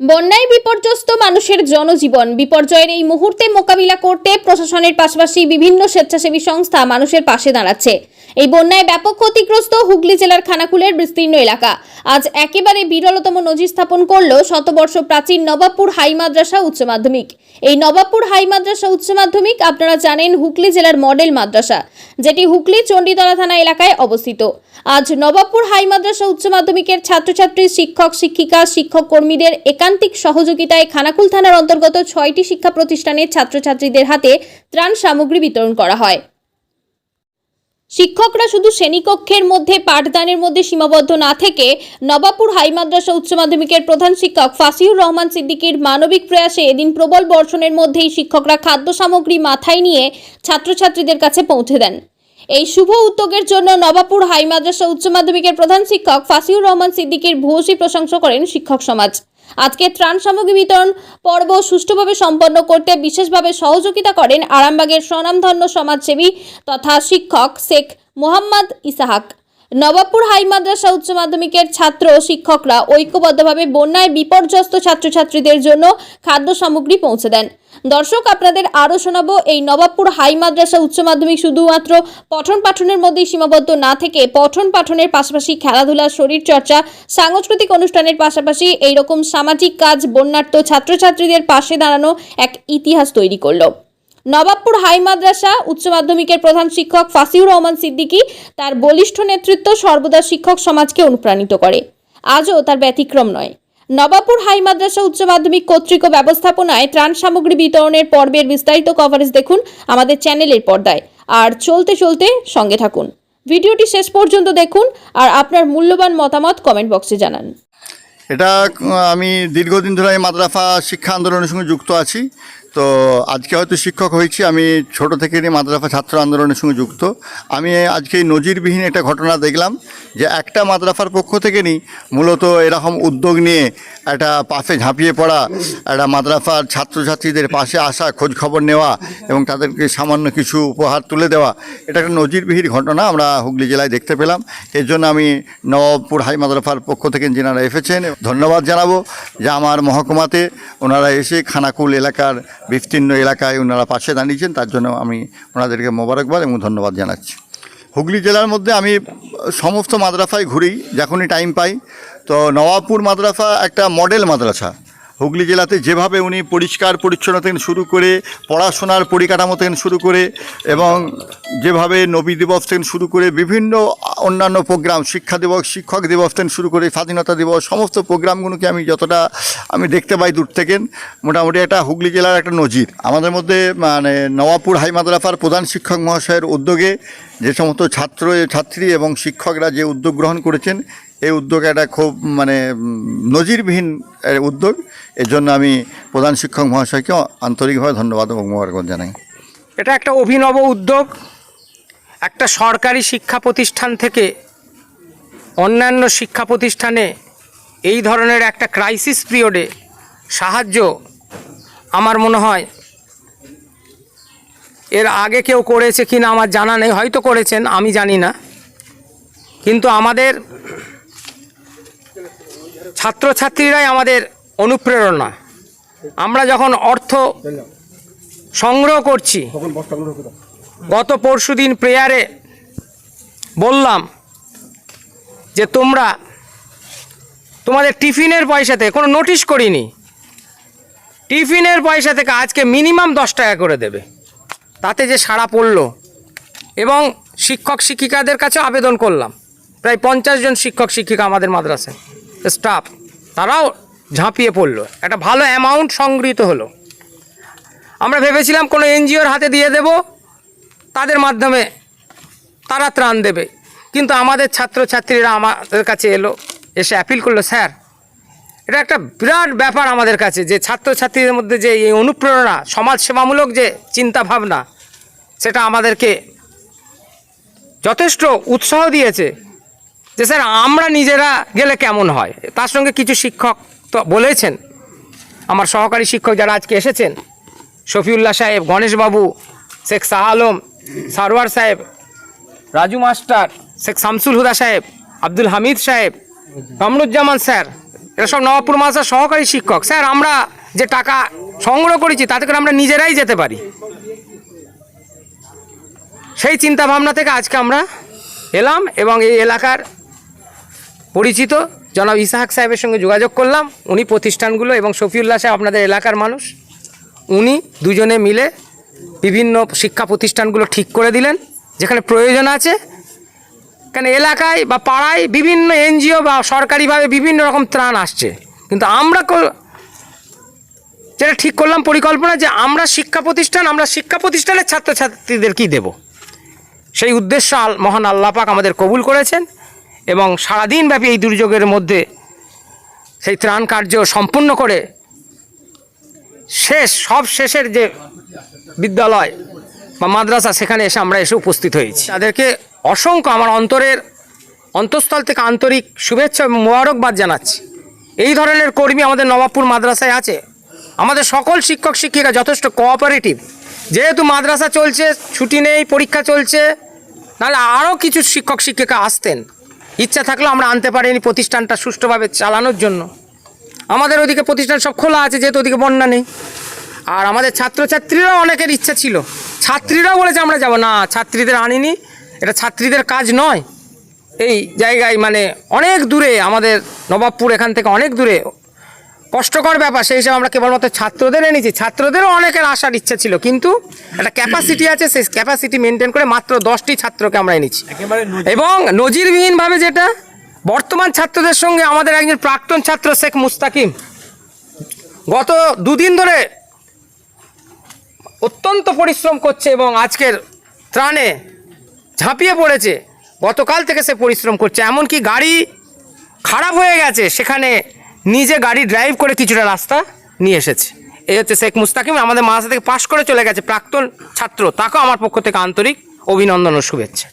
বন্যায় বিপর্যস্ত মানুষের জনজীবন। বিপর্যয়ের এই মুহূর্তে মোকাবিলা করতে প্রশাসনের পাশাপাশি বিভিন্ন স্বেচ্ছাসেবী সংস্থা মানুষের পাশে দাঁড়াচ্ছে। এই বন্যায় ব্যাপক ক্ষতিগ্রস্ত হুগলি জেলার খানাকুলের বিস্তীর্ণ এলাকা। আজ একেবারে বিরলতম নজির স্থাপন করল শতবর্ষ প্রাচীন নবাবপুর হাই মাদ্রাসা উচ্চ মাধ্যমিক। এই নবাবপুর হাই মাদ্রাসা উচ্চ মাধ্যমিক আপনারা জানেন হুগলি জেলার মডেল মাদ্রাসা, যেটি হুগলি চণ্ডীতলা থানা এলাকায় অবস্থিত। আজ নবাবপুর হাই মাদ্রাসা উচ্চ মাধ্যমিকের ছাত্রছাত্রী, শিক্ষক, শিক্ষিকা শিক্ষক কর্মীদের একান্তিক সহযোগিতায় খানাকুল থানার অন্তর্গত ছয়টি শিক্ষা প্রতিষ্ঠানের ছাত্রছাত্রীদের হাতে ত্রাণ সামগ্রী বিতরণ করা হয়। শিক্ষকরা শুধু শ্রেণীকক্ষের মধ্যে পাঠদানের মধ্যে সীমাবদ্ধ না থেকে নবাবপুর হাই মাদ্রাসা উচ্চ মাধ্যমিকের প্রধান শিক্ষক ফাসিউর রহমান সিদ্দিকীর মানবিক প্রয়াসে এদিন প্রবল বর্ষণের মধ্যেই শিক্ষকরা খাদ্য সামগ্রী মাথায় নিয়ে ছাত্রছাত্রীদের কাছে পৌঁছে দেন। এই শুভ উদ্যোগের জন্য নবাবপুর হাই মাদ্রাসা উচ্চ মাধ্যমিকের প্রধান শিক্ষক ফাসিউর রহমান সিদ্দিকীর ভূয়সী প্রশংসা করেন শিক্ষক সমাজ। আজকে ত্রাণ সামগ্রী বিতরণ পর্ব সুষ্ঠুভাবে সম্পন্ন করতে বিশেষভাবে সহযোগিতা করেন আরামবাগের স্বনামধন্য সমাজসেবী তথা শিক্ষক শেখ মোহাম্মদ ইসাহাক। নবাবপুর হাই মাদ্রাসা উচ্চ মাধ্যমিকের ছাত্র ও শিক্ষকরা ঐক্যবদ্ধভাবে বন্যায় বিপর্যস্ত ছাত্রছাত্রীদের জন্য খাদ্য সামগ্রী পৌঁছে দেন। দর্শক, আপনাদের আরও শোনাবো এই নবাবপুর হাই মাদ্রাসা উচ্চ মাধ্যমিক শুধুমাত্র পঠন পাঠনের মধ্যেই সীমাবদ্ধ না থেকে পঠন পাঠনের পাশাপাশি খেলাধুলা, শরীরচর্চা, সাংস্কৃতিক অনুষ্ঠানের পাশাপাশি এই রকম সামাজিক কাজ বন্যার্থ ছাত্রছাত্রীদের পাশে দাঁড়ানো এক ইতিহাস তৈরি করল। নবাবপুর হাই মাদ্রাসা উচ্চ মাধ্যমিকের প্রধান শিক্ষক ফাসিউর রহমান সিদ্দিকী তার বলিষ্ঠ নেতৃত্ব সর্বদা শিক্ষক সমাজকে অনুপ্রাণিত করে। আজও তার ব্যতিক্রম নয়। নবাবপুর হাই মাদ্রাসা উচ্চ মাধ্যমিক কর্তৃক ব্যবস্থাপনায় ত্রাণ সামগ্রী বিতরণের পর্বের বিস্তারিত কভারেজ দেখুন আমাদের চ্যানেলের পর্দায়। আর চলতে চলতে সঙ্গে থাকুন। ভিডিওটি শেষ পর্যন্ত দেখুন আর আপনার মূল্যবান মতামত কমেন্ট বক্সে জানান। এটা আমি দীর্ঘদিন ধরে এই মাদ্রাসা শিক্ষা আন্দোলনের সঙ্গে যুক্ত আছি। তো আজকে হয়তো শিক্ষক হয়েছি, আমি ছোট থেকে মাদ্রাসা ছাত্র আন্দোলনের সঙ্গে যুক্ত। আমি আজকে নজিরবিহীন একটা ঘটনা দেখলাম যে একটা মাদ্রাসার পক্ষ থেকে নিই মূলত এরকম উদ্যোগ নিয়ে একটা পাশে ঝাঁপিয়ে পড়া, একটা মাদ্রাসার ছাত্রছাত্রীদের পাশে আসা খোঁজ খবর নেওয়া এবং তাদেরকে সামান্য কিছু উপহার তুলে দেওয়া, এটা একটা নজিরবিহীন ঘটনা আমরা হুগলি জেলায় দেখতে পেলাম। এর জন্য আমি নবাবপুর হাই মাদ্রাসার পক্ষ থেকে যেনারা এসেছেন, ধন্যবাদ জানাব যে আমার মহকুমাতে ওনারা এসে খানাকুল এলাকার বিস্তীর্ণ এলাকায় ওনারা পাশে দাঁড়িয়েছেন, তার জন্য আমি ওনাদেরকে মোবারকবাদ এবং ধন্যবাদ জানাচ্ছি। হুগলি জেলার মধ্যে আমি সমস্ত মাদ্রাসায় ঘুরি, যখনই টাইম পাই। তো নবাবপুর মাদ্রাসা একটা মডেল মাদ্রাসা। হুগলি জেলাতে যেভাবে উনি পরিষ্কার পরিচ্ছন্নতা থেকে শুরু করে পড়াশোনার পরিকাঠামো থেকে শুরু করে এবং যেভাবে নবী দিবস থেকে শুরু করে বিভিন্ন অন্যান্য প্রোগ্রাম, শিক্ষা দিবস, শিক্ষক দিবস থেকে শুরু করে স্বাধীনতা দিবস, সমস্ত প্রোগ্রামগুলোকে আমি যতটা আমি দেখতে পাই দূর থেকে, মোটামুটি একটা হুগলি জেলার একটা নজির। আমাদের মধ্যে মানে নওয়াপুর হাই প্রধান শিক্ষক মহাশয়ের উদ্যোগে যে সমস্ত ছাত্র, ছাত্রী এবং শিক্ষকরা যে উদ্যোগ গ্রহণ করেছেন এই উদ্যোগ একটা খুব মানে নজিরবিহীন উদ্যোগ। এর জন্য আমি প্রধান শিক্ষক মহাশয়কে আন্তরিকভাবে ধন্যবাদ এবং মোবারকবাদ জানাই। এটা একটা অভিনব উদ্যোগ। একটা সরকারি শিক্ষা প্রতিষ্ঠান থেকে অন্যান্য শিক্ষা প্রতিষ্ঠানে এই ধরনের একটা ক্রাইসিস পিরিয়ডে সাহায্য আমার মনে হয় এর আগে কেউ করেছে কি না আমার জানা নেই, হয়তো করেছেন, আমি জানি না। কিন্তু আমাদের ছাত্রছাত্রীরাই আমাদের অনুপ্রেরণা। আমরা যখন অর্থ সংগ্রহ করছি, গত পরশু দিন প্রেয়ারে বললাম যে তোমরা তোমাদের টিফিনের পয়সা থেকে, কোনো নোটিশ করিনি, টিফিনের পয়সা থেকে আজকে মিনিমাম দশ টাকা করে দেবে। তাতে যে সাড়া পড়ল এবং শিক্ষক শিক্ষিকাদের কাছে আবেদন করলাম। প্রায় পঞ্চাশ জন শিক্ষক শিক্ষিকা আমাদের মাদ্রাসায়। স্টাফ তারাও ঝাঁপিয়ে পড়ল। একটা ভালো অ্যামাউন্ট সংগৃহীত হলো। আমরা ভেবেছিলাম কোনো এনজিওর হাতে দিয়ে দেব, তাদের মাধ্যমে তারা ত্রাণ দেবে। কিন্তু আমাদের ছাত্রছাত্রীরা আমাদের কাছে এলো, এসে অ্যাপিল করল, স্যার, এটা একটা বিরাট ব্যাপার আমাদের কাছে যে ছাত্রছাত্রীদের মধ্যে যে এই অনুপ্রেরণা, সমাজসেবামূলক যে চিন্তা ভাবনা সেটা আমাদেরকে যথেষ্ট উৎসাহ দিয়েছে। যে স্যার, আমরা নিজেরা গেলে কেমন হয়? তার সঙ্গে কিছু শিক্ষক তো বলেছেন। আমার সহকারী শিক্ষক যারা আজকে এসেছেন, শফিউল্লাহ সাহেব, গণেশবাবু, শেখ শাহ আলম, সারোয়ার সাহেব, রাজু মাস্টার, শেখ শামসুল হুদা সাহেব, আব্দুল হামিদ সাহেব, কামরুজ্জামান স্যার, এরা সব নবাবপুর মাদ্রাসার সহকারী শিক্ষক। স্যার, আমরা যে টাকা সংগ্রহ করেছি, তাতে করে আমরা নিজেরাই যেতে পারি। সেই চিন্তা ভাবনা থেকে আজকে আমরা এলাম এবং এই এলাকার পরিচিত। জনাব ইসাহাক সাহেবের সঙ্গে যোগাযোগ করলাম। উনি প্রতিষ্ঠানগুলো এবং শফিউল্লাহ সাহেব আপনাদের এলাকার মানুষ। উনি দুজনে মিলে বিভিন্ন শিক্ষা প্রতিষ্ঠানগুলো ঠিক করে দিলেন, যেখানে প্রয়োজন আছে। কেন এলাকায় বা পাড়ায় বিভিন্ন এনজিও বা সরকারিভাবে বিভিন্ন রকম ত্রাণ আসছে। কিন্তু আমরা যেটা ঠিক করলাম পরিকল্পনা যে আমরা শিক্ষা প্রতিষ্ঠান, আমরা শিক্ষা প্রতিষ্ঠানের ছাত্রছাত্রীদের কি দেব? সেই উদ্দেশ্য মহান আল্লাহ পাক আমাদের কবুল করেছেন। এবং সারাদিনব্যাপী এই দুর্যোগের মধ্যে সেই ত্রাণ কার্য সম্পূর্ণ করে শেষ, সব শেষের যে বিদ্যালয় বা মাদ্রাসা, সেখানে এসে আমরা এসে উপস্থিত হয়েছি। তাদেরকে অসংখ্য আমার অন্তরের অন্তঃস্থল থেকে আন্তরিক শুভেচ্ছা এবং মোবারকবাদ জানাচ্ছি। এই ধরনের কর্মী আমাদের নবাবপুর মাদ্রাসায় আছে। আমাদের সকল শিক্ষক শিক্ষিকা যথেষ্ট কোঅপারেটিভ যেহেতু মাদ্রাসা চলছে, ছুটি নেই, পরীক্ষা চলছে, নাহলে আরও কিছু শিক্ষক শিক্ষিকা আসতেন। ইচ্ছা থাকলে আমরা আনতে পারিনি প্রতিষ্ঠানটা সুষ্ঠুভাবে চালানোর জন্য। আমাদের ওদিকে প্রতিষ্ঠান সব খোলা আছে, যেহেতু ওদিকে বন্যা নেই। আর আমাদের ছাত্রছাত্রীরাও অনেকের ইচ্ছা ছিল। ছাত্রীরাও বলেছে আমরা যাব। না, ছাত্রীদের আনিনি। এটা ছাত্রীদের কাজ নয়। এই জায়গায় মানে অনেক দূরে আমাদের নবাবপুর এখান থেকে অনেক দূরে কষ্টকর ব্যাপার সেই হিসাবে আমরা কেবলমাত্র ছাত্রদের এনেছি। ছাত্রদেরও অনেকের আসার ইচ্ছা ছিল কিন্তু একটা ক্যাপাসিটি আছে সেই ক্যাপাসিটি মেনটেন করে মাত্র দশটি ছাত্রকে আমরা এনেছি। এবং নজিরবিহীনভাবে যেটা বর্তমান ছাত্রদের সঙ্গে আমাদের একজন প্রাক্তন ছাত্র শেখ মুস্তাকিম গত দুদিন ধরে অত্যন্ত পরিশ্রম করছে এবং আজকের ত্রাণে ঝাঁপিয়ে পড়েছে। গতকাল থেকে সে পরিশ্রম করছে এমনকি গাড়ি খারাপ হয়ে গেছে সেখানে নিজে গাড়ি ড্রাইভ করে কিছুটা রাস্তা নিয়ে এসেছে। এই হচ্ছে শেখ মুস্তাকিম, আমাদের মাদ্রাসা থেকে পাশ করে চলে গেছে প্রাক্তন ছাত্র। তাকেও আমার পক্ষ থেকে আন্তরিক অভিনন্দন ও শুভেচ্ছা।